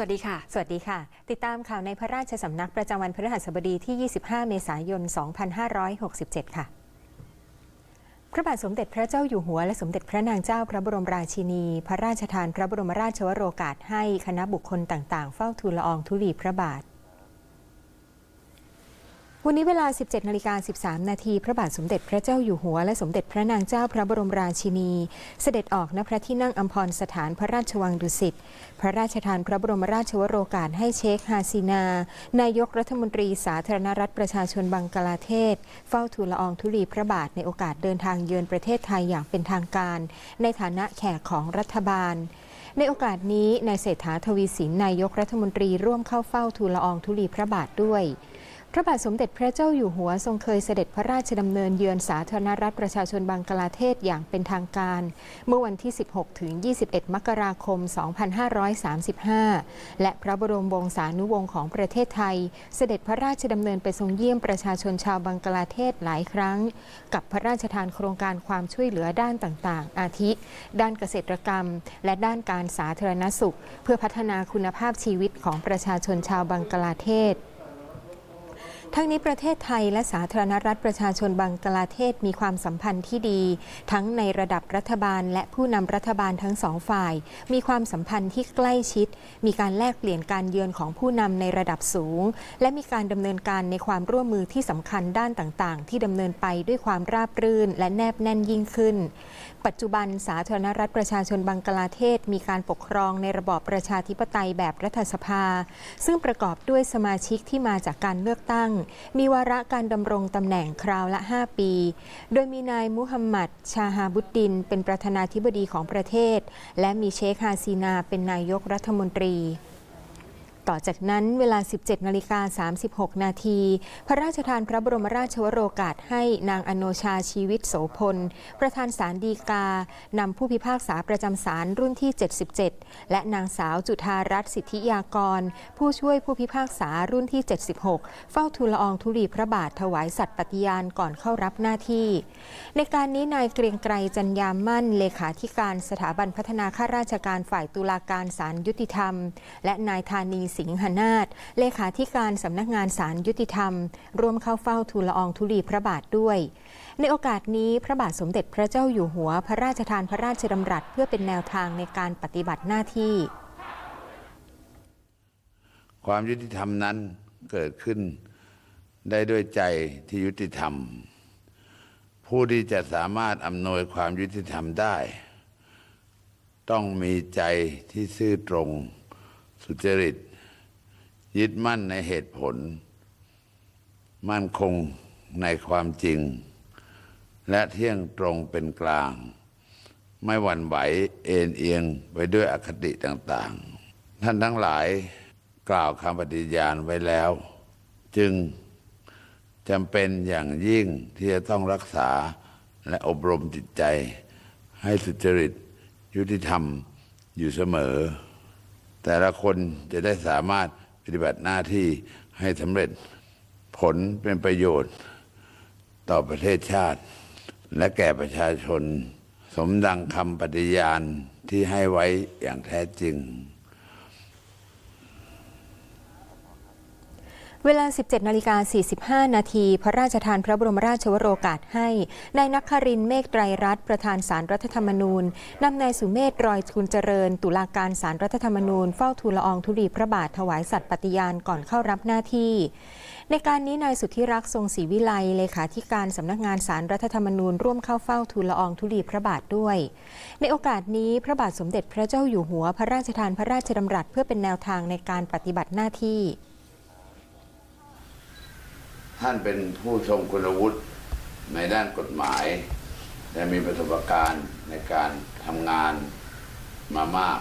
สวัสดีค่ะ สวัสดีค่ะ ติดตามข่าวในพระราชสำนักประจำวันพฤหัสบดีที่ 25 เมษายน 2567 ค่ะ พระบาทสมเด็จพระเจ้าอยู่หัวและสมเด็จพระนางเจ้าพระบรมราชินี พระราชทานพระบรมราชวโรกาสให้คณะบุคคลต่างๆ เฝ้าทูลละอองธุลีพระบาท วันนี้เวลา 17นาฬิกา13 นาที พระบาทสมเด็จพระเจ้าอยู่หัว และสมเด็จพระนางเจ้าพระบรมราชินี เสด็จออกณพระที่นั่งอัมพรสถานพระราชวังดุสิต พระราชทานพระบรมราชวโรกาสให้เชคฮาซีนา นายกรัฐมนตรีสาธารณรัฐประชาชนบังกลาเทศ เฝ้าทูลละอองธุลีพระบาทในโอกาสเดินทางเยือนประเทศไทยอย่างเป็นทางการ ในฐานะแขกของรัฐบาลในโอกาสนี้นายเศรษฐาทวีสินนายกรัฐมนตรีร่วมเข้าเฝ้าทูลละอองธุลีพระบาทด้วย พระบาทสมเด็จพระเจ้าอยู่หัวทรงเคยเสด็จพระราชดำเนินเยือนสาธารณรัฐประชาชนบังกลาเทศอย่างเป็นทางการ เมื่อวันที่ 16 ถึง 21 มกราคม 2535 และพระบรมวงศานุวงศ์ของประเทศไทย เสด็จพระราชดำเนินไปทรงเยี่ยมประชาชนชาวบังกลาเทศหลายครั้ง กับพระราชทานโครงการความช่วยเหลือด้านต่างๆ อาทิ ด้านเกษตรกรรม และด้านการสาธารณสุข เพื่อพัฒนาคุณภาพชีวิตของประชาชนชาวบังกลาเทศ ทั้งนี้ประเทศไทยและสาธารณรัฐประชาชนบังกลาเทศมีความสัมพันธ์ที่ดี ทั้งในระดับรัฐบาล และผู้นำรัฐบาลทั้งสองฝ่าย มีความสัมพันธ์ที่ใกล้ชิด มีการแลกเปลี่ยนการเยือนของผู้นำในระดับสูง และมีการดำเนินการในความร่วมมือที่สำคัญด้านต่างๆ ที่ดำเนินไปด้วยความราบรื่น และแนบแน่นยิ่งขึ้น ปัจจุบันสาธารณรัฐประชาชนบังกลาเทศ มีการปกครองในระบอบประชาธิปไตยแบบรัฐสภา ซึ่งประกอบด้วยสมาชิกที่มาจากการเลือกตั้งมีวาระการดำรงตำแหน่งคราวละ 5 ปี โดยมีนายมุฮัมมัด ชาฮาบุดดิน เป็นประธานาธิบดีของประเทศ และมีเชคฮาซีนาเป็นนายกรัฐมนตรี ต่อจากนั้นเวลา 17นาฬิกา36 นาที พระราชทานพระบรมราชวโรกาสให้นางอโนชาชีวิตโสพล ประธานศาลฎีกา นำผู้พิพากษาประจำศาลรุ่นที่ 77 และนางสาวจุธารัตน์สิทธิยากร ผู้ช่วยผู้พิพากษารุ่นที่ 76 เฝ้าทูลละอองธุลีพระบาทถวายสัตย์ปฏิญาณก่อนเข้ารับหน้าที่ ในการนี้นายเกรียงไกรจันยามมั่นเลขาธิการสถาบันพัฒนาข้าราชการฝ่ายตุลาการศาลยุติธรรม และนายธานีสิงหนาถเลขาธิการสำนักงานศาลยุติธรรม ร่วมเข้าเฝ้าทูลละอองธุลีพระบาทด้วย ในโอกาสนี้พระบาทสมเด็จพระเจ้าอยู่หัว พระราชทานพระราชดำรัสเพื่อเป็นแนวทางในการปฏิบัติหน้าที่ ความยุติธรรมนั้นเกิดขึ้นได้ด้วยใจที่ยุติธรรม ผู้ที่จะสามารถอำนวยความยุติธรรมได้ ต้องมีใจที่ซื่อตรง สุจริต ยึดมั่นในเหตุผล มั่นคงในความจริง และเที่ยงตรงเป็นกลาง ไม่หวั่นไหวเอ็นเอียงไปด้วยอคติต่างๆ ท่านทั้งหลายกล่าวคำปฏิญาณไว้แล้ว จึงจำเป็นอย่างยิ่งที่จะต้องรักษาและอบรมจิตใจ ให้สุจริตยุติธรรมอยู่เสมอ แต่ละคนจะได้สามารถ ฏิบัติหน้าที่ให้สำเร็จผลเป็นประโยชน์ต่อประเทศชาติ และแก่ประชาชน สมดังคำปฏิญาณที่ให้ไว้อย่างแท้จริง เวลา 17นาฬิกา45 นาที พระราชทานพระบรมราชวโรกาสให้นายนักครินเมฆไตรรัตน์ประธานสารรัฐธรรมนูญนำนายสุเมธรอยทุนเจริญ ตุลาการสารรัฐธรรมนูญเฝ้าทูลละอองธุลีพระบาทถวายสัตย์ปฏิญาณก่อนเข้ารับหน้าที่ ในการนี้นายสุทธิรักษ์ทรงศรีวิไลเลขาธิการสำนักงานสารรัฐธรรมนูญร่วมเข้าเฝ้าทูลละอองธุลีพระบาทด้วย ในโอกาสนี้พระบาทสมเด็จพระเจ้าอยู่หัว พระราชทานพระราชดำรัสเพื่อเป็นแนวทางในการปฏิบัติหน้าที่ ท่านเป็นผู้ทรงคุณวุฒิในด้านกฎหมาย และมีประสบการณ์ในการทำงานมามาก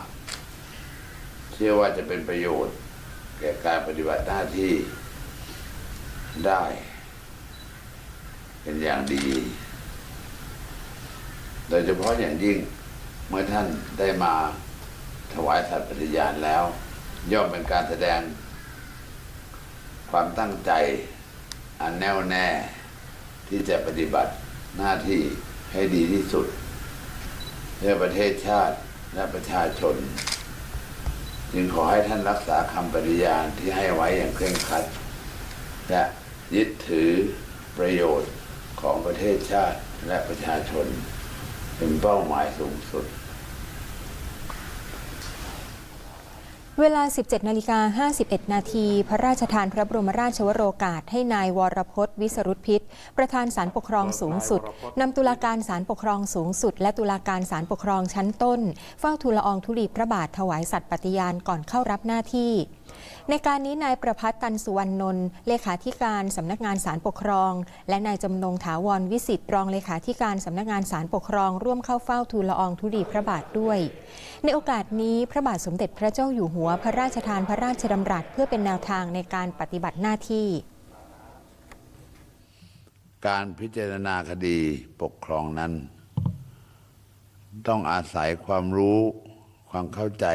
เชื่อว่าจะเป็นประโยชน์ แก่การปฏิบัติหน้าที่ได้ เป็นอย่างดี โดยเฉพาะอย่างยิ่งเมื่อท่านได้มาถวายสัตย์ปฏิญาณแล้ว ย่อมเป็นการแสดงความตั้งใจ อันแน่วแน่ที่จะปฏิบัติหน้าที่ให้ดีที่สุด เพื่อประเทศชาติและประชาชน จึงขอให้ท่านรักษาคำปฏิญาณที่ให้ไว้อย่างเคร่งครัด และยึดถือประโยชน์ของประเทศชาติและประชาชน เป็นเป้าหมายสูงสุด เวลา 17 นาฬิกา 51 นาที พระราชทานพระบรมราชวโรกาส ให้นายวรพจน์วิสรุตพิษ ประธานศาลปกครองสูงสุด นำตุลาการศาลปกครองสูงสุด และตุลาการศาลปกครองชั้นต้น เฝ้าทูลละอองธุลีพระบาทถวายสัตย์ปฏิญาณก่อนเข้ารับหน้าที่ ในการนี้นายประพัฒน์ตันสุวรรณนนท์เลขาธิการสำนักงานศาลปกครอง และนายจำนงถาวรวิสิตรองเลขาธิการสำนักงานศาลปกครอง ร่วมเข้าเฝ้าทูลละอองธุลีพระบาทด้วย ในโอกาสนี้พระบาทสมเด็จพระเจ้าอยู่หัวพระราชทานพระราชดำรัสเพื่อเป็นแนวทางในการปฏิบัติหน้าที่ การพิจารณาคดีปกครองนั้น ต้องอาศัยความรู้ความเข้าใจ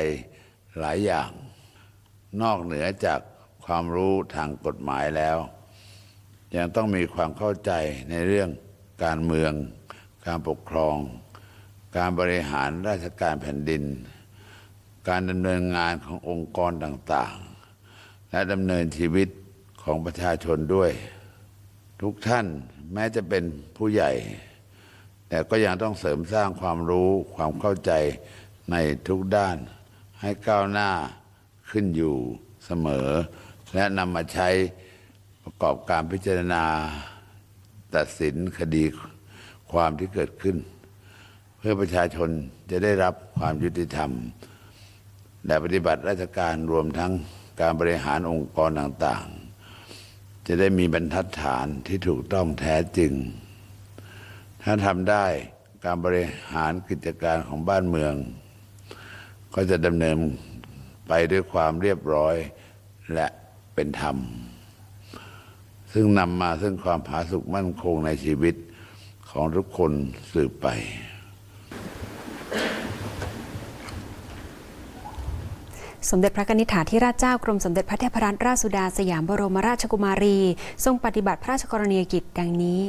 หลายอย่าง นอกเหนือจากความรู้ทางกฎหมายแล้ว ยังต้องมีความเข้าใจในเรื่องการเมือง การปกครอง การบริหารราชการแผ่นดิน การดำเนินงานขององค์กรต่างๆ และดำเนินชีวิตของประชาชนด้วย ทุกท่านแม้จะเป็นผู้ใหญ่ แต่ก็ยังต้องเสริมสร้างความรู้ความเข้าใจในทุกด้านให้ก้าวหน้า ขึ้นอยู่เสมอ และนำมาใช้ประกอบการพิจารณาตัดสินคดีความที่เกิดขึ้น เพื่อประชาชนจะได้รับความยุติธรรม และปฏิบัติราชการรวมทั้งการบริหารองค์กรต่างๆ จะได้มีบรรทัดฐานที่ถูกต้องแท้จริง ถ้าทำได้การบริหารกิจการของบ้านเมือง ก็จะดำเนิน ไปด้วยความเรียบร้อยและเป็นธรรม ซึ่งนำมาซึ่งความผาสุกมั่นคงในชีวิตของทุกคนสืบไป สมเด็จพระนิธิถาธิราชเจ้ากรมสมเด็จพระเทพรัตนราชสุดาสยามบรมราชกุมารี ทรงปฏิบัติพระราชกรณียกิจดังนี้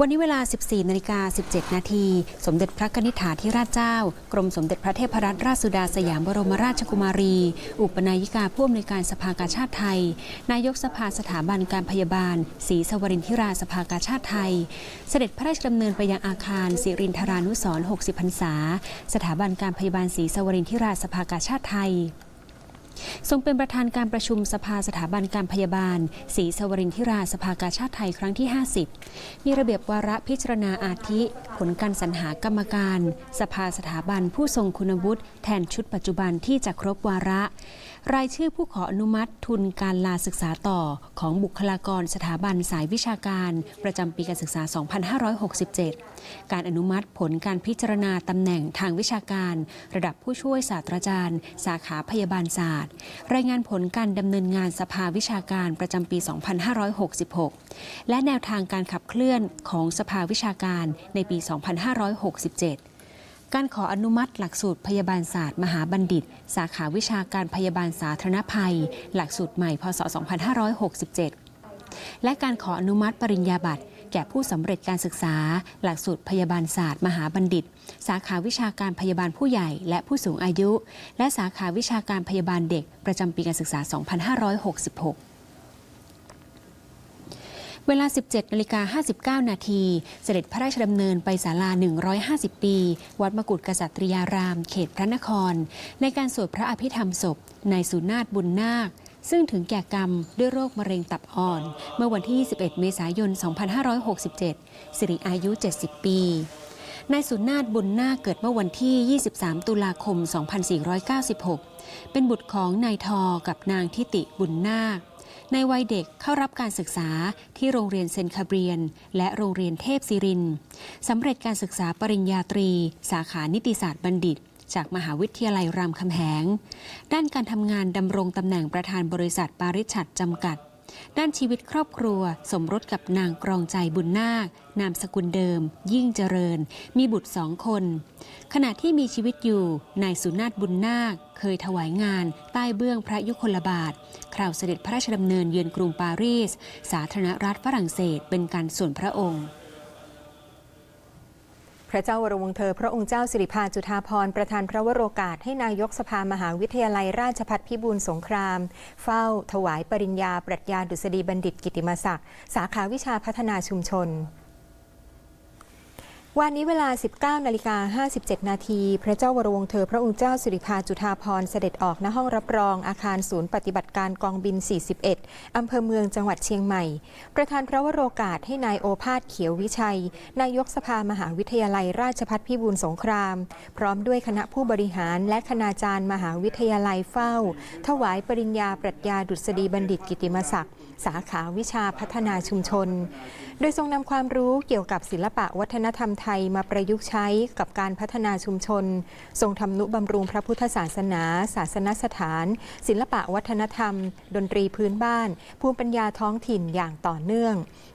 วันนี้เวลา 14 นาฬิกา 17 นาที สมเด็จพระนิธิถาธิราชเจ้า กรมสมเด็จพระเทพรัตนราชสุดาสยามบรมราชกุมารี อุปนายิกาผู้อำนวยการสภากาชาติไทย นายกสภาสถาบันการพยาบาลศรีสวรินทิราสภากาชาติไทย เสด็จพระราชดำเนินไปยังอาคารสิรินทรานุสร 60 พรรษา สถาบันการพยาบาลศรีสวรินทิราสภากาชาติไทย ทรงเป็นประธานการประชุมสภาสถาบันการพยาบาลศรีสวรินทิราสภากาชาติไทยครั้งที่ 50 มีระเบียบวาระพิจารณาอาทิ ผลการสรรหากรรมการ สภาสถาบันผู้ทรงคุณวุฒิแทนชุดปัจจุบันที่จะครบวาระ รายชื่อผู้ขออนุมัติทุนการลาศึกษาต่อของบุคลากรสถาบันสายวิชาการ ประจำปีการศึกษา 2567 การอนุมัติผลการพิจารณาตำแหน่งทางวิชาการ ระดับผู้ช่วยศาสตราจารย์ สาขาพยาบาลศาสตร์ รายงานผลการดำเนินงานสภาวิชาการประจำปี 2566 และแนวทางการขับเคลื่อนของสภาวิชาการในปี 2567 การขออนุมัติหลักสูตรพยาบาลศาสตร์มหาบัณฑิต สาขาวิชาการพยาบาลสาธารณภัย หลักสูตรใหม่พศ 2567 และการขออนุมัติปริญญาบัตรแก่ผู้สำเร็จการศึกษา หลักสูตรพยาบาลศาสตร์ มหาบัณฑิต สาขาวิชาการพยาบาลผู้ใหญ่และผู้สูงอายุ และสาขาวิชาการพยาบาลเด็กประจำปีการศึกษา 2566 เวลา 17นาฬิกา59 นาที เสด็จพระราชดำเนินไปศาลา 150 ปี วัดมกุฎกษัตริยาราม เขตพระนคร ในการสวดพระอภิธรรมศพนายสุนาถบุญนาค ซึ่งถึงแก่กรรมด้วยโรคมะเร็งตับอ่อน เมื่อวันที่ 21 เมษายน 2567 สิริอายุ 70 ปีนายสุนาถบุญนาคเกิดเมื่อวันที่ 23 ตุลาคม 2496 เป็นบุตรของนายทอกับนางทิติบุญนาค ในวัยเด็กเข้ารับการศึกษาที่โรงเรียนเซนคาเบียน และโรงเรียนเทพศิรินสำเร็จการศึกษาปริญญาตรี สาขานิติศาสตร์บัณฑิต จากมหาวิทยาลัยรามคำแหง ด้านการทำงานดำรงตำแหน่งประธานบริษัทปาริชัดจำกัด ด้านชีวิตครอบครัว สมรสกับนางกรองใจบุญนาคนามสกุลเดิม ยิ่งเจริญ มีบุตรสองคน ขณะที่มีชีวิตอยู่นายสุนาถบุญนาค เคยถวายงาน ใต้เบื้องพระยุคลบาท คราวเสด็จพระราชดำเนินเยือนกรุงปารีส สาธารณรัฐฝรั่งเศสเป็นการส่วนพระองค์ ระเจ้าวรวงศ์เธอ พระองค์เจ้าสิริพาจุฑาภรประธานพระวโรกาส ให้นายกสภามหาวิทยาลัยราชภัฏพิบูลสงคราม เฝ้า ถวายปริญญา ปรัชญาดุษฎีบัณฑิตกิติมศักดิ์สาขาวิชาพัฒนาชุมชน วันนี้เวลา 19นาฬิกา57 นาที พระเจ้าวรวงเธอพระองค์เจ้าสิริภาจุฑาภรเสด็จออกณห้องรับรองอาคารศูนย์ปฏิบัติการกองบิน 41 อำเภอเมืองจังหวัดเชียงใหม่ ประธานพระวโรกาสให้นายโอภาสเขียววิชัย นายกสภามหาวิทยาลัยราชภัฏพิบูลสงคราม พร้อมด้วยคณะผู้บริหารและคณาจารย์มหาวิทยาลัยเฝ้า ถวายปริญญาปรัชญาดุษฎีบัณฑิตกิติมศักดิ์สาขาวิชาพัฒนาชุมชน โดยทรงนำความรู้เกี่ยวกับศิลปะวัฒนธรรมไทยมาประยุกต์ใช้กับการพัฒนาชุมชน ทรงทำนุบำรุงพระพุทธศาสนา ศาสนสถาน ศิลปะวัฒนธรรม ดนตรีพื้นบ้าน ภูมิปัญญาท้องถิ่นอย่างต่อเนื่อง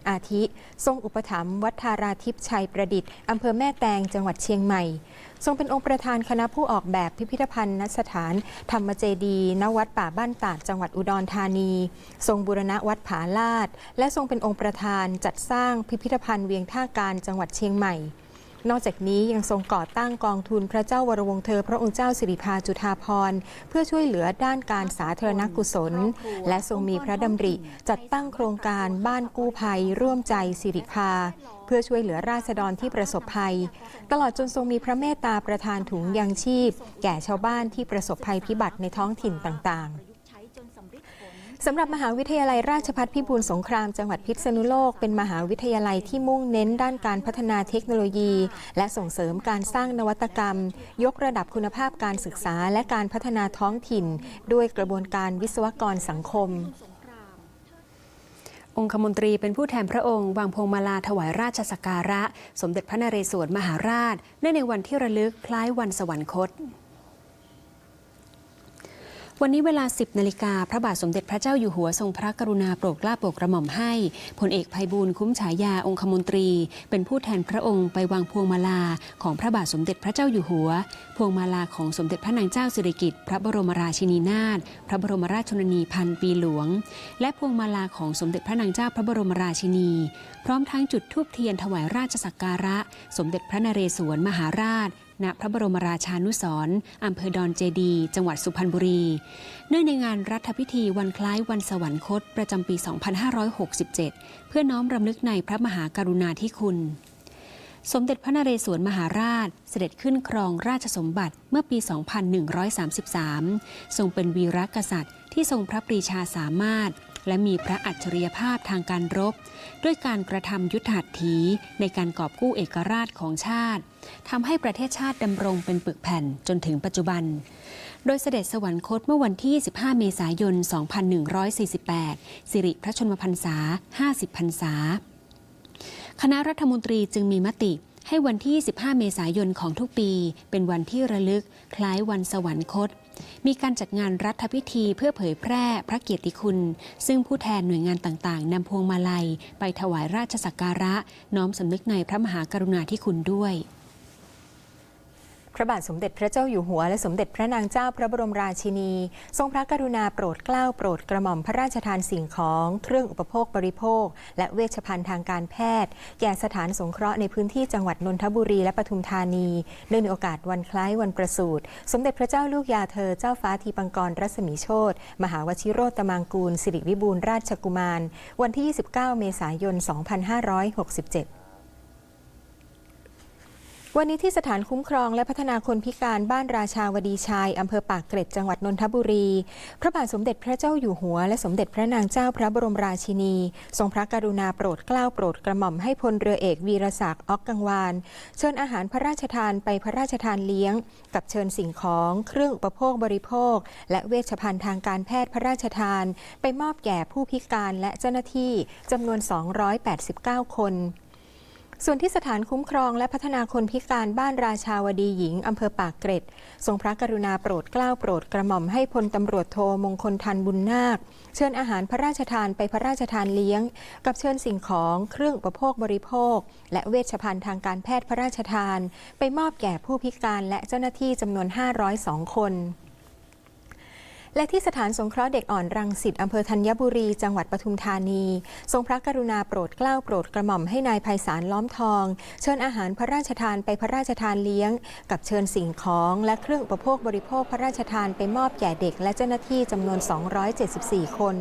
อาทิ ทรงอุปถัมภ์วัดธาราทิพย์ชัยประดิษฐ์อำเภอแม่แตงจังหวัดเชียงใหม่ ทรงเป็นองค์ประธานคณะผู้ออกแบบพิพิธภัณฑ์นสถาน ธรรมเจดีย์ณวัดป่าบ้านตาดจังหวัดอุดรธานี ทรงบูรณะวัดผาลาด และทรงเป็นองค์ประธานจัดสร้างพิพิธภัณฑ์เวียงท่าการจังหวัดเชียงใหม่ นอกจากนี้ยังทรงก่อตั้งกองทุนพระเจ้าวรวงเธอ พระองค์เจ้าสิริภาจุฑาภรณ์เพื่อช่วยเหลือด้านการสาธารณกุศล และทรงมีพระดำริ จัดตั้งโครงการบ้านกู้ภัย ร่วมใจสิริภาเพื่อช่วยเหลือราษฎรที่ประสบภัย ตลอดจนทรงมีพระเมตตาประทานถุงยังชีพ แก่ชาวบ้านที่ประสบภัยพิบัติในท้องถิ่นต่างๆ สำหรับมหาวิทยาลัยราชภัฏพิบูลสงครามจังหวัดพิษณุโลก เป็นมหาวิทยาลัยที่มุ่งเน้นด้านการพัฒนาเทคโนโลยี และส่งเสริมการสร้างนวัตกรรม ยกระดับคุณภาพการศึกษาและการพัฒนาท้องถิ่น ด้วยกระบวนการวิศวกรสังคมองคมนตรีเป็นผู้แทนพระองค์วางพวงมาลาถวายราชสักการะ สมเด็จพระนเรศวรมหาราชเนื่องในวันที่ระลึกคล้ายวันสวรรคต วันนี้เวลา 10นาฬิกาพระบาทสมเด็จพระเจ้าอยู่หัวทรงพระกรุณาโปรดเกล้าโปรดกระหม่อมให้พลเอกภัยบูลย์คุ้มฉายาองคมนตรี เป็นผู้แทนพระองค์ไปวางพวงมาลาของพระบาทสมเด็จพระเจ้าอยู่หัว พวงมาลาของสมเด็จพระนางเจ้าสิริกิติ์พระบรมราชินีนาถพระบรมราชชนนีพันปีหลวง และพวงมาลาของสมเด็จพระนางเจ้าพระบรมราชินี พร้อมทั้งจุดธูปเทียนถวายราชสักการะ สมเด็จพระนเรศวรมหาราช ณพระบรมราชานุสรณ์อำเภอดอนเจดี จังหวัดสุพรรณบุรี เนื่องในงานรัฐพิธีวันคล้ายวันสวรรคตประจำปี 2567 เพื่อน้อมรำลึกในพระมหากรุณาธิคุณ สมเด็จพระนเรศวรมหาราช เสด็จขึ้นครองราชสมบัติเมื่อปี 2133 ทรงเป็นวีรกษัตริย์ที่ทรงพระปรีชาสามารถ และมีพระอัจฉริยภาพทางการรบ ด้วยการกระทำยุทธหัตถีในการกอบกู้เอกราชของชาติทำให้ประเทศชาติดำรงเป็นปึกแผ่นจนถึงปัจจุบัน โดยเสด็จสวรรคตเมื่อวันที่ 15 เมษายน 2148 สิริพระชนมพรรษา 50 พรรษา คณะรัฐมนตรีจึงมีมติให้วันที่ 15 เมษายนของทุกปี เป็นวันที่ระลึกคล้ายวันสวรรคต มีการจัดงานรัฐพิธีเพื่อเผยแพร่พระเกียรติคุณ ซึ่งผู้แทนหน่วยงานต่างๆนำพวงมาลัย ไปถวายราชสักการะ น้อมสำนึกในพระมหากรุณาธิคุณด้วย พระบาทสมเด็จพระเจ้าอยู่หัวและสมเด็จพระนางเจ้าพระบรมราชินี ทรงพระกรุณาโปรดเกล้าโปรดกระหม่อมพระราชทานสิ่งของ เครื่องอุปโภคบริโภค และเวชภัณฑ์ทางการแพทย์ แก่สถานสงเคราะห์ในพื้นที่จังหวัดนนทบุรีและปทุมธานีเนื่องในโอกาสวันคล้ายวันประสูติสมเด็จพระเจ้าลูกยาเธอเจ้าฟ้าทีปังกรรัศมีโชตมหาวชิโรตมังกูลสิริวิบูลราชกุมาร วันที่ 29 เมษายน 2567 วันนี้ที่สถานคุ้มครองและพัฒนาคนพิการบ้านราชาวดีชัยอำเภอปากเกร็ดจังหวัดนนทบุรี พระบาทสมเด็จพระเจ้าอยู่หัว และสมเด็จพระนางเจ้าพระบรมราชินี ทรงพระกรุณาโปรดเกล้าโปรดกระหม่อมให้พลเรือเอกวีรศักดิ์ออกกังวาน เชิญอาหารพระราชทานไปพระราชทานเลี้ยง กับเชิญสิ่งของเครื่องอุปโภคบริโภค และเวชภัณฑ์ทางการแพทย์พระราชทาน ไปมอบแก่ผู้พิการและเจ้าหน้าที่จำนวน 289 คน ส่วนที่สถานคุ้มครองและพัฒนาคนพิการบ้านราชาวดีหญิงอำเภอปากเกร็ด ทรงพระกรุณาโปรดเกล้าโปรดกระหม่อมให้พลตำรวจโทมงคลทันบุญนาค เชิญอาหารพระราชทานไปพระราชทานเลี้ยง กับเชิญสิ่งของเครื่องอุปโภคบริโภค และเวชภัณฑ์ทางการแพทย์พระราชทาน ไปมอบแก่ผู้พิการและเจ้าหน้าที่จำนวน 502 คน และที่สถานสงเคราะห์เด็กอ่อนรังสิตอำเภอธัญบุรี จังหวัดปทุมธานี ทรงพระกรุณาโปรดเกล้าโปรดกระหม่อมให้นายไพศาลล้อมทอง เชิญอาหารพระราชทานไปพระราชทานเลี้ยง กับเชิญสิ่งของและเครื่องอุปโภคบริโภคพระราชทานไปมอบแก่เด็ก และเจ้าหน้าที่จำนวน 274 คน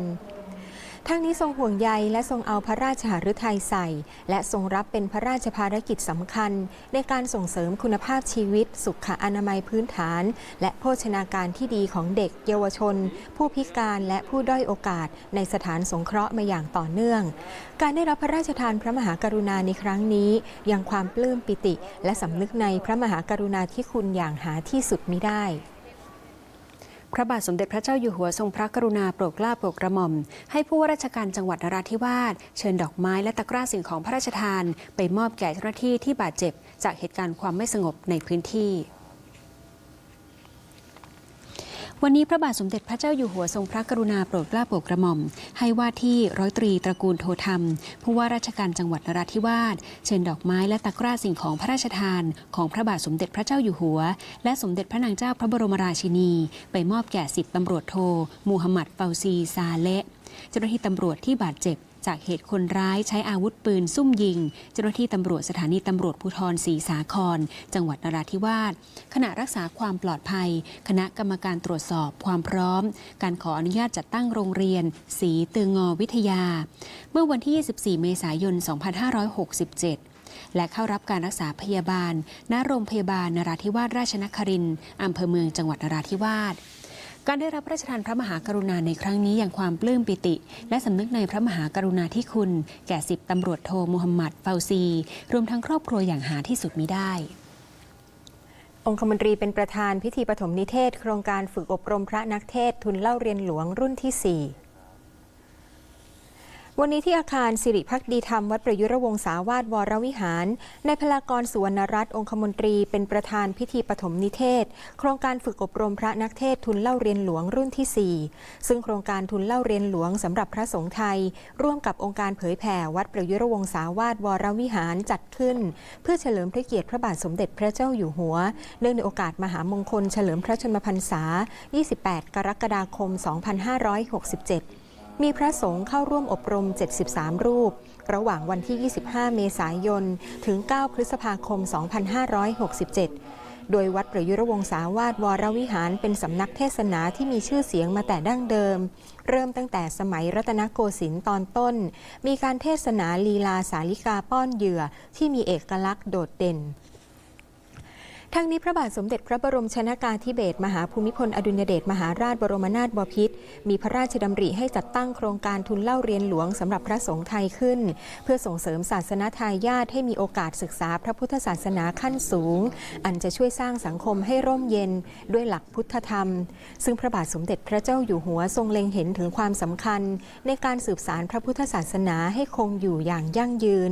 ทั้งนี้ทรงห่วงใยและทรงเอาพระราชหฤทัยใส่ และทรงรับเป็นพระราชภารกิจสำคัญ ในการส่งเสริมคุณภาพชีวิต สุขอนามัยพื้นฐาน และโภชนาการที่ดีของเด็ก เยาวชน ผู้พิการและผู้ด้อยโอกาส ในสถานสงเคราะห์มาอย่างต่อเนื่อง การได้รับพระราชทานพระมหากรุณาในครั้งนี้ ยังความปลื้มปิติ และสำนึกในพระมหากรุณาธิคุณอย่างหาที่สุดมิได้ พระบาทสมเด็จพระเจ้าอยู่หัวทรงพระกรุณาโปรดเกล้าโปรดกระหม่อม ให้ผู้ว่าราชการจังหวัดนราธิวาสเชิญดอกไม้และตะกร้าสิ่งของพระราชทาน ไปมอบแก่เจ้าหน้าที่ที่บาดเจ็บ จากเหตุการณ์ความไม่สงบในพื้นที่ วันนี้พระบาทสมเด็จพระเจ้าอยู่หัวทรงพระกรุณาโปรดเกล้าโปรดกระหม่อม ให้ว่าที่ร้อยตรีตระกูลโทธรรม ผู้ว่าราชการจังหวัดนราธิวาสเชิญดอกไม้และตะกร้าสิ่งของพระราชทาน ของพระบาทสมเด็จพระเจ้าอยู่หัว และสมเด็จพระนางเจ้าพระบรมราชินี ไปมอบแก่สิบตำรวจโทมูฮัมหมัดเฟาซีซาเละเจ้าหน้าที่ตำรวจที่บาดเจ็บ จากเหตุคนร้ายใช้อาวุธปืนซุ่มยิง เจ้าหน้าที่ตำรวจสถานีตำรวจภูธรศรีสาคร จังหวัดนราธิวาสขณะรักษาความปลอดภัย คณะกรรมการตรวจสอบความพร้อม การขออนุญาตจัดตั้งโรงเรียนสีเตืองอวิทยา เมื่อวันที่ 24 เมษายน 2567และเข้ารับการรักษาพยาบาล ณ โรงพยาบาลนราธิวาสราชนครินทร์อำเภอเมืองจังหวัดนราธิวาส การได้รับพระราชทานพระมหากรุณาในครั้งนี้อย่างความปลื้มปิติ และสำนึกในพระมหากรุณาธิคุณ แก่สิบตำรวจโทมูฮัมหมัดเฟาซี รวมทั้งครอบครัวอย่างหาที่สุดมิได้ องคมนตรีเป็นประธานพิธีปฐมนิเทศ โครงการฝึกอบรมพระนักเทศทุนเล่าเรียนหลวงรุ่นที่ 4 วันนี้ที่อาคารสิริพักดีธรรมวัดประยุรวงศาวาสวรวิหารในพลากรสุวรรณรัตน์องคมนตรีเป็นประธานพิธีปฐมนิเทศ โครงการฝึกอบรมพระนักเทศทุนเล่าเรียนหลวงรุ่นที่ 4 ซึ่งโครงการทุนเล่าเรียนหลวงสำหรับพระสงฆ์ไทย ร่วมกับองค์การเผยแผ่วัดประยุรวงศาวาสวรวิหารจัดขึ้น เพื่อเฉลิมพระเกียรติพระบาทสมเด็จพระเจ้าอยู่หัว เนื่องในโอกาสมหามงคลเฉลิมพระชนมพรรษา 28 กรกฎาคม 2567 มีพระสงฆ์เข้าร่วมอบรม 73 รูป ระหว่างวันที่ 25 เมษายน ถึง 9 พฤษภาคม 2567 โดยวัดประยุรวงศาวาสวรวิหารเป็นสำนักเทศนาที่มีชื่อเสียงมาแต่ดั้งเดิม เริ่มตั้งแต่สมัยรัตนโกสินทร์ตอนต้น มีการเทศนาลีลาสาลิกาป้อนเหยื่อที่มีเอกลักษณ์โดดเด่น ทั้งนี้พระบาทสมเด็จพระบรมชนากาธิเบศรมหาภูมิพลอดุลยเดชมหาราชบรมนาถบพิตรมีพระราชดำริให้จัดตั้งโครงการทุนเล่าเรียนหลวงสำหรับพระสงฆ์ไทยขึ้น เพื่อส่งเสริมศาสนาทายาทให้มีโอกาสศึกษาพระพุทธศาสนาขั้นสูง อันจะช่วยสร้างสังคมให้ร่มเย็นด้วยหลักพุทธธรรม ซึ่งพระบาทสมเด็จพระเจ้าอยู่หัวทรงเล็งเห็นถึงความสำคัญ ในการสืบสารพระพุทธศาสนาให้คงอยู่อย่างยั่งยืน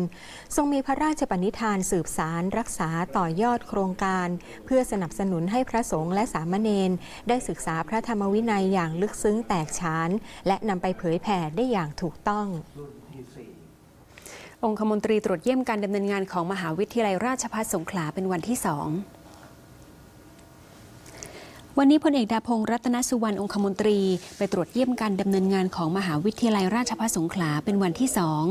ทรงมีพระราชปณิธานสืบสารรักษาต่อยอดโครงการเพื่อสนับสนุนให้พระสงฆ์และสามเณรได้ศึกษาพระธรรมวินัยอย่างลึกซึ้งแตกฉาน และนำไปเผยแผ่ได้อย่างถูกต้ององคมนตรีตรวจเยี่ยมการดำเนินงานของมหาวิทยาลัยราชภัฏสงขลาเป็นวันที่สอง วันนี้พลเอกดาพงศ์รัตนสุวรรณองคมนตรี ไปตรวจเยี่ยมการดำเนินงานของมหาวิทยาลัยราชภัฏสงขลาเป็นวันที่สอง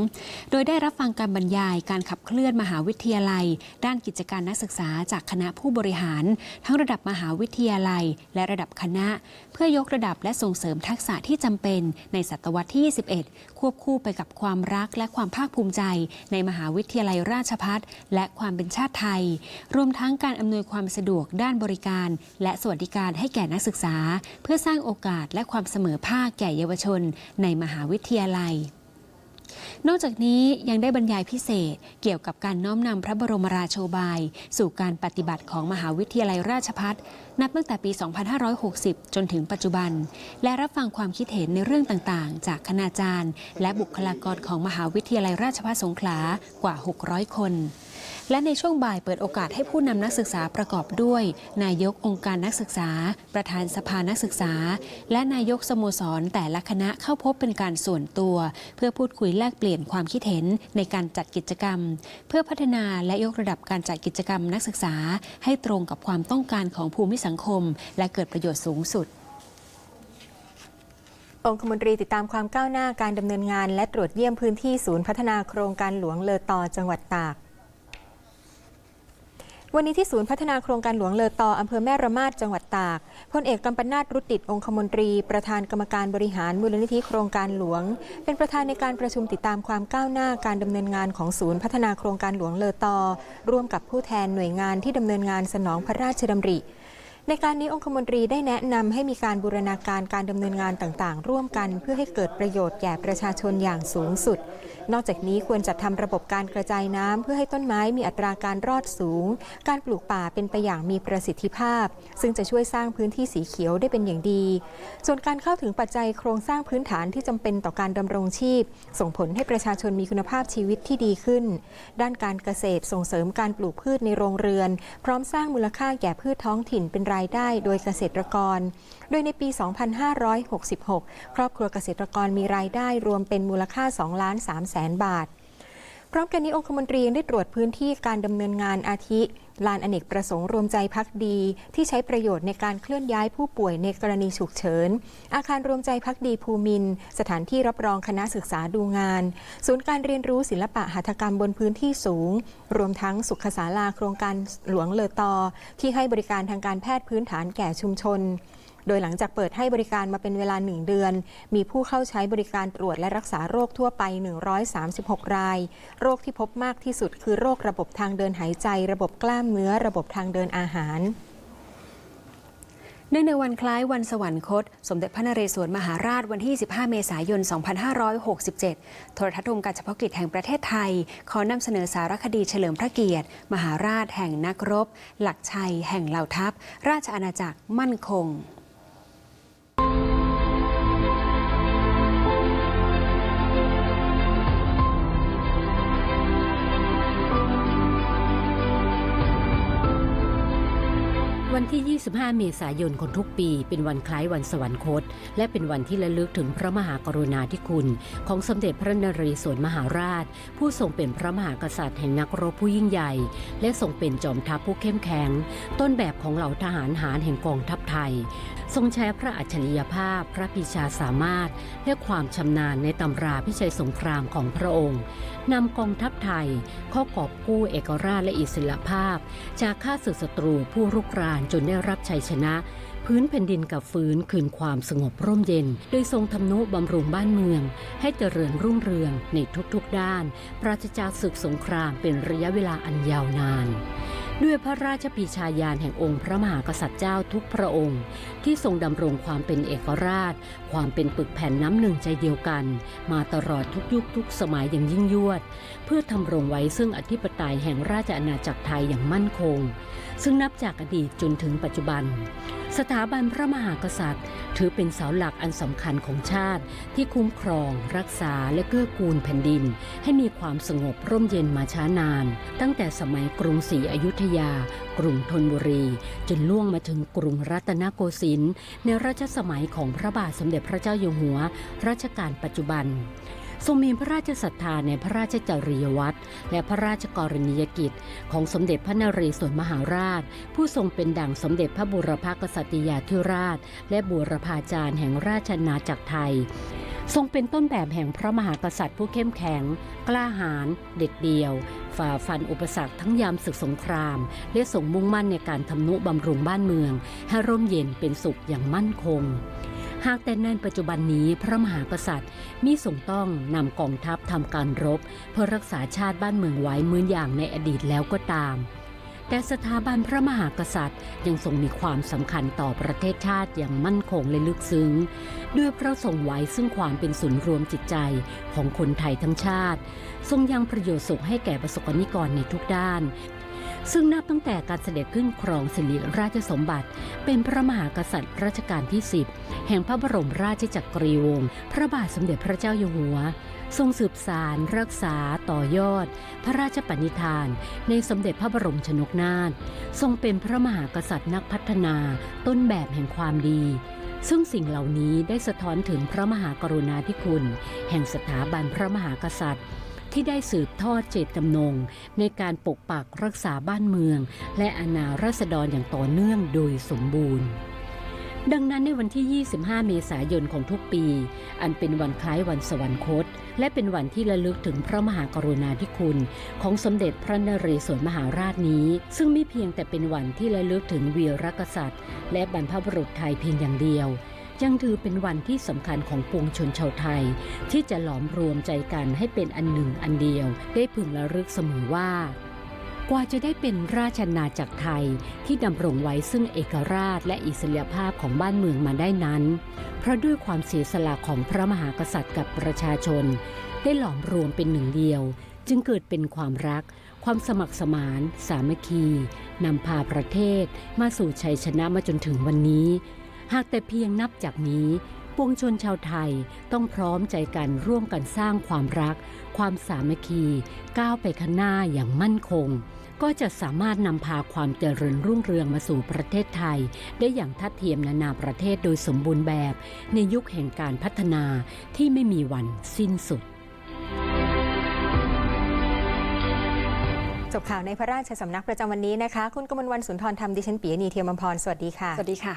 โดยได้รับฟังการบรรยายการขับเคลื่อนมหาวิทยาลัย ด้านกิจการนักศึกษาจากคณะผู้บริหาร ทั้งระดับมหาวิทยาลัย และระดับคณะ เพื่อยกระดับและส่งเสริมทักษะที่จำเป็นในศตวรรษที่ 21 ควบคู่ไปกับความรักและความภาคภูมิใจ ในมหาวิทยาลัยราชภัฏและความเป็นชาติไทย รวมทั้งการอำนวยความสะดวกด้านบริการ และสวัสดิการให้แก่นักศึกษา เพื่อสร้างโอกาสและความเสมอภาคแก่เยาวชนในมหาวิทยาลัยนอกจากนี้ยังได้บรรยายพิเศษเกี่ยวกับการน้อมนำพระบรมราโชบาย สู่การปฏิบัติของมหาวิทยาลัยราชพัฒนับตั้งแต่ปี 2560 จนถึงปัจจุบัน และรับฟังความคิดเห็นในเรื่องต่างๆ จากคณาจารย์ และบุคลากรของมหาวิทยาลัยราชภัฏสงขลากว่า 600 คน และในช่วงบ่ายเปิดโอกาสให้ผู้นำนักศึกษาประกอบด้วย นายกองค์การนักศึกษา ประธานสภานักศึกษา และนายกสโมสรแต่ละคณะเข้าพบเป็นการส่วนตัว เพื่อพูดคุยแลกเปลี่ยนความคิดเห็นในการจัดกิจกรรม เพื่อพัฒนาและยกระดับการจัดกิจกรรมนักศึกษา ให้ตรงกับความต้องการของภูมิสังคม และเกิดประโยชน์สูงสุดองคมนตรีติดตามความก้าวหน้าการดำเนินงาน และตรวจเยี่ยมพื้นที่ศูนย์พัฒนาโครงการหลวงเลอตอจังหวัดตาก วันนี้ที่ศูนย์พัฒนาโครงการหลวงเลอตออำเภอแม่ระมาดจังหวัดตากพลเอกกำปนาตรุติดองคมนตรี ประธานกรรมการบริหารมูลนิธิโครงการหลวง เป็นประธานในการประชุมติดตามความก้าวหน้าการดำเนินงานของศูนย์พัฒนาโครงการหลวงเลอตอร่วมกับผู้แทนหน่วยงานที่ดำเนินงานสนองพระราชดำริ ในการนี้องคมนตรีได้แนะนำให้มีการบูรณาการการดำเนินงานต่างๆ ร่วมกันเพื่อให้เกิดประโยชน์แก่ประชาชนอย่างสูงสุด นอกจากนี้ควรจัดทำระบบการกระจายน้ำเพื่อให้ต้นไม้มีอัตราการรอดสูง การปลูกป่าเป็นไปอย่างมีประสิทธิภาพ ซึ่งจะช่วยสร้างพื้นที่สีเขียวได้เป็นอย่างดี ส่วนการเข้าถึงปัจจัยโครงสร้างพื้นฐานที่จำเป็นต่อการดำรงชีพ ส่งผลให้ประชาชนมีคุณภาพชีวิตที่ดีขึ้น ด้านการเกษตรส่งเสริมการปลูกพืชในโรงเรือน พร้อมสร้างมูลค่าแก่พืชท้องถิ่นเป็นรายได้โดยเกษตรกร โดยในปี 2566 ครอบครัวเกษตรกรมีรายได้รวมเป็นมูลค่า2ล้าน3แสนบาท พร้อมกันนี้องคมนตรียังได้ตรวจพื้นที่การดำเนินงานอาทิ ลานอเนกประสงค์รวมใจพักดี ที่ใช้ประโยชน์ในการเคลื่อนย้ายผู้ป่วยในกรณีฉุกเฉิน อาคารรวมใจพักดีภูมิน สถานที่รับรองคณะศึกษาดูงาน ศูนย์การเรียนรู้ศิลปะหัตถกรรมบนพื้นที่สูง รวมทั้งสุขศาลาโครงการหลวงเลอตอ ที่ให้บริการทางการแพทย์พื้นฐานแก่ชุมชน โดยหลังจากเปิดให้บริการมาเป็นเวลาหนึ่งเดือน มีผู้เข้าใช้บริการตรวจและรักษาโรคทั่วไป 136 ราย โรคที่พบมากที่สุดคือโรคระบบทางเดินหายใจ ระบบกล้ามเนื้อ ระบบทางเดินอาหารเนื่องในวันคล้ายวันสวรรคต สมเด็จพระนเรศวรมหาราชวันที่ 15 เมษายน 2567 โทรทัศน์รมการเฉพาะกิจแห่งประเทศไทย ขอนำเสนอสารคดีเฉลิมพระเกียรติ มหาราชแห่งนักรบ หลักชัย แห่งเหล่าทัพ ราชอาณาจักรมั่นคง วันที่ 25 เมษายนของทุกปี เป็นวันคล้ายวันสวรรคต และเป็นวันที่ระลึกถึงพระมหากรุณาธิคุณ ของสมเด็จพระนเรศวรมหาราช ผู้ทรงเป็นพระมหากษัตริย์แห่งนักรบผู้ยิ่งใหญ่ และทรงเป็นจอมทัพผู้เข้มแข็ง ต้นแบบของเหล่าทหารหารแห่งกองทัพไทย ทรงใช้พระอัจฉริยภาพ พระปิชาสามารถ และความชำนาญในตำราพิชัยสงครามของพระองค์นำกองทัพไทยเข้ากอบกู้เอกราชและอิสระภาพ จากข้าศึกศัตรูผู้รุกรานจนได้รับชัยชนะ พื้นแผ่นดินกับฟื้นคืนความสงบร่มเย็น โดยทรงทำนุบำรุงบ้านเมือง ให้เจริญรุ่งเรืองในทุกๆด้าน ปราศจากศึกสงครามเป็นระยะเวลาอันยาวนาน ด้วยพระราชปีชาญาณแห่งองค์พระมหากษัตริย์เจ้าทุกพระองค์ ที่ทรงดำรงความเป็นเอกราช ความเป็นปึกแผ่นน้ำหนึ่งใจเดียวกัน มาตลอดทุกยุคทุกสมัยอย่างยิ่งยวด เพื่อทำรงไว้ซึ่งอธิปไตยแห่งราชอาณาจักรไทยอย่างมั่นคง ซึ่งนับจากอดีตจนถึงปัจจุบัน สถาบันพระมหากษัตริย์ ถือเป็นเสาหลักอันสำคัญของชาติ ที่คุ้มครอง รักษาและเกื้อกูลแผ่นดิน ให้มีความสงบร่มเย็นมาช้านาน ตั้งแต่สมัยกรุงศรีอยุธยา กรุงธนบุรี จนล่วงมาถึงกรุงรัตนโกสินทร์ในรัชสมัยของพระบาทสมเด็จพระเจ้าอยู่หัวรัชกาลปัจจุบัน ทรงมีพระราชศรัทธาในพระราชจริยวัตรและพระราชกรณียกิจ ของสมเด็จพระนเรศวรมหาราช ผู้ทรงเป็นดั่งสมเด็จพระบุรพกษัตริยาธิราช และบูรพาจารย์แห่งราชอาณาจักรไทย ทรงเป็นต้นแบบแห่งพระมหากษัตริย์ผู้เข้มแข็ง กล้าหาญเด็ดเดี่ยวฝ่าฟันอุปสรรคทั้งยามศึกสงคราม และทรงมุ่งมั่นในการทำนุบำรุงบ้านเมือง ให้ร่มเย็นเป็นสุขอย่างมั่นคง หากแต่ในปัจจุบันนี้พระมหากษัตริย์มิทรงต้องนำกองทัพทำการรบ เพื่อรักษาชาติบ้านเมืองไว้เหมือนอย่างในอดีตแล้วก็ตาม แต่สถาบันพระมหากษัตริย์ยังทรงมีความสำคัญต่อประเทศชาติอย่างมั่นคงและลึกซึ้ง ด้วยพระทรงไว้ซึ่งความเป็นศูนย์รวมจิตใจของคนไทยทั้งชาติ ทรงยังประโยชน์สุขให้แก่ประสบกนิกรในทุกด้าน ซึ่งนับตั้งแต่การเสด็จขึ้นครองสิริราชสมบัติ เป็นพระมหากษัตริย์รัชกาลที่ 10 แห่งพระบรมราชจักรีวงศ์พระบาทสมเด็จพระเจ้าอยู่หัว ทรงสืบสาร รักษา ต่อยอด พระราชปณิธาน ในสมเด็จพระบรมชนกนาถทรงเป็นพระมหากษัตริย์นักพัฒนา ต้นแบบแห่งความดีซึ่งสิ่งเหล่านี้ได้สะท้อนถึงพระมหากรุณาธิคุณ แห่งสถาบันพระมหากษัตริย์ ที่ได้สืบทอดเจตจำนง ในการปกปักรักษาบ้านเมือง และอาณาราษฎรอย่างต่อเนื่องโดยสมบูรณ์ดังนั้นในวันที่ 25 เมษายนของทุกปี อันเป็นวันคล้ายวันสวรรคต และเป็นวันที่ระลึกถึงพระมหากรุณาธิคุณ ของสมเด็จพระนเรศวรมหาราชนี้ ซึ่งไม่เพียงแต่เป็นวันที่ระลึกถึงวีรกษัตริย์ และบรรพบุรุษไทยเพียงอย่างเดียว ยังถือเป็นวันที่สำคัญของปวงชนชาวไทย ที่จะหลอมรวมใจกันให้เป็นอันหนึ่งอันเดียว ได้พึงระลึกเสมอว่ากว่าจะได้เป็นราชอาณาจักรไทยที่ดำรงไว้ซึ่งเอกราชและอิสรภาพของบ้านเมืองมาได้นั้น เพราะด้วยความเสียสละของพระมหากษัตริย์กับประชาชน ได้หลอมรวมเป็นหนึ่งเดียว จึงเกิดเป็นความรัก ความสมัครสมาน สามัคคีนำพาประเทศมาสู่ชัยชนะมาจนถึงวันนี้ หากแต่เพียงนับจากนี้ปวงชนชาวไทยต้องพร้อมใจกันร่วมกันสร้างความรัก ความสามัคคี ก้าวไปข้างหน้าอย่างมั่นคง ก็จะสามารถนำพาความเจริญรุ่งเรืองมาสู่ประเทศไทย ได้อย่างทัดเทียมนานาประเทศโดยสมบูรณ์แบบ ในยุคแห่งการพัฒนาที่ไม่มีวันสิ้นสุดจบข่าวในพระราชสำนักประจำวันนี้นะคะ คุณกมลวันสุนทรธรรมดิฉันปียนีเทียมอมพร สวัสดีค่ะ สวัสดีค่ะ